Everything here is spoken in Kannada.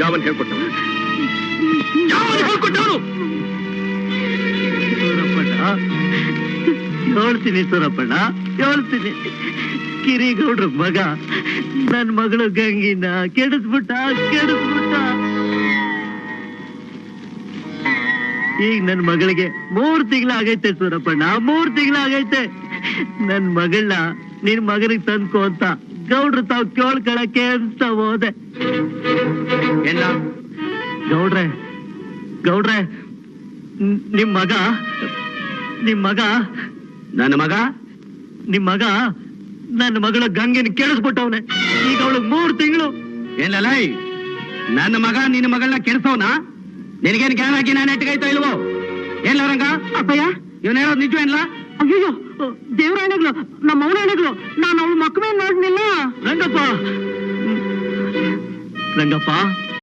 ಯಾವನ್ ಹೇಳ್ಕೊಟ್ಟವನು? ಯಾವನ್ ಹೇಳ್ಕೊಟ್ಟವನು? ಹೇಳ್ತೀನಿ ಸೂರಪ್ಪಣ್ಣ ಹೇಳ್ತೀನಿ ಕಿರಿಗೌಡ್ರ ಮಗ, ನನ್ ಮಗಳು ಗಂಗಿನ ಕೆಡಿಸ್ಬಿಟ್ಟ ಕೆಡಿಸ್ಬಿಟ್ಟ. ಈಗ ನನ್ ಮಗಳಿಗೆ ಮೂರ್ ತಿಂಗಳಾಗೈತೆ ಸೂರಪ್ಪಣ್ಣ ಮೂರ್ ತಿಂಗಳಾಗೈತೆ ನನ್ ಮಗಳನ್ನ ನಿನ್ ಮಗನಿಗೆ ತಂದ್ಕೋ ಅಂತ ಗೌಡ್ರು ತಾವ್ ಕೇಳ್ಕೊಳಕ್ಕೆ ಅಂತ ಹೋದೆ. ಎಲ್ಲ? ಗೌಡ್ರೆ ಗೌಡ್ರೆ ನಿಮ್ಮ ನಿಮ್ ಮಗ ನಿಮ್ ಮಗ ನನ್ನ ಮಗ? ನಿಮ್ ಮಗ ನನ್ನ ಮಗಳ ಗಂಗೆನ ಕೆಡಿಸ್ಬಿಟ್ಟವನೆ. ಈಗ ಅವಳಿಗೆ ಮೂರ್ ತಿಂಗಳು. ಏನಲ್ಲ ನನ್ನ ಮಗ ನಿನ್ನ ಮಗಳನ್ನ ಕೆಡ್ಸೋನಾ ನಿನಗೇನು ಜ್ಞಾನ ಹಾಕಿ ನಾನು ನೆಟ್ಗೈತೋ ಇಲ್ವೋ? ಏನ್ ರಂಗ ಅಪ್ಪಯ್ಯ? ಇವನ್ ಹೇಳೋದು ನಿಜ ಇಲ್ಲ ಅಯ್ಯೋ ದೇವರಾಣೆಗಳು ನಮ್ಮ ಅವನಾಣೆಗಳು ನಾನು ಅವಳ ಮಕ್ಕ ಮೇಲೆ ನೋಡ್ನಿಲ್ಲ ರಂಗಪ್ಪ. ರಂಗಪ್ಪ.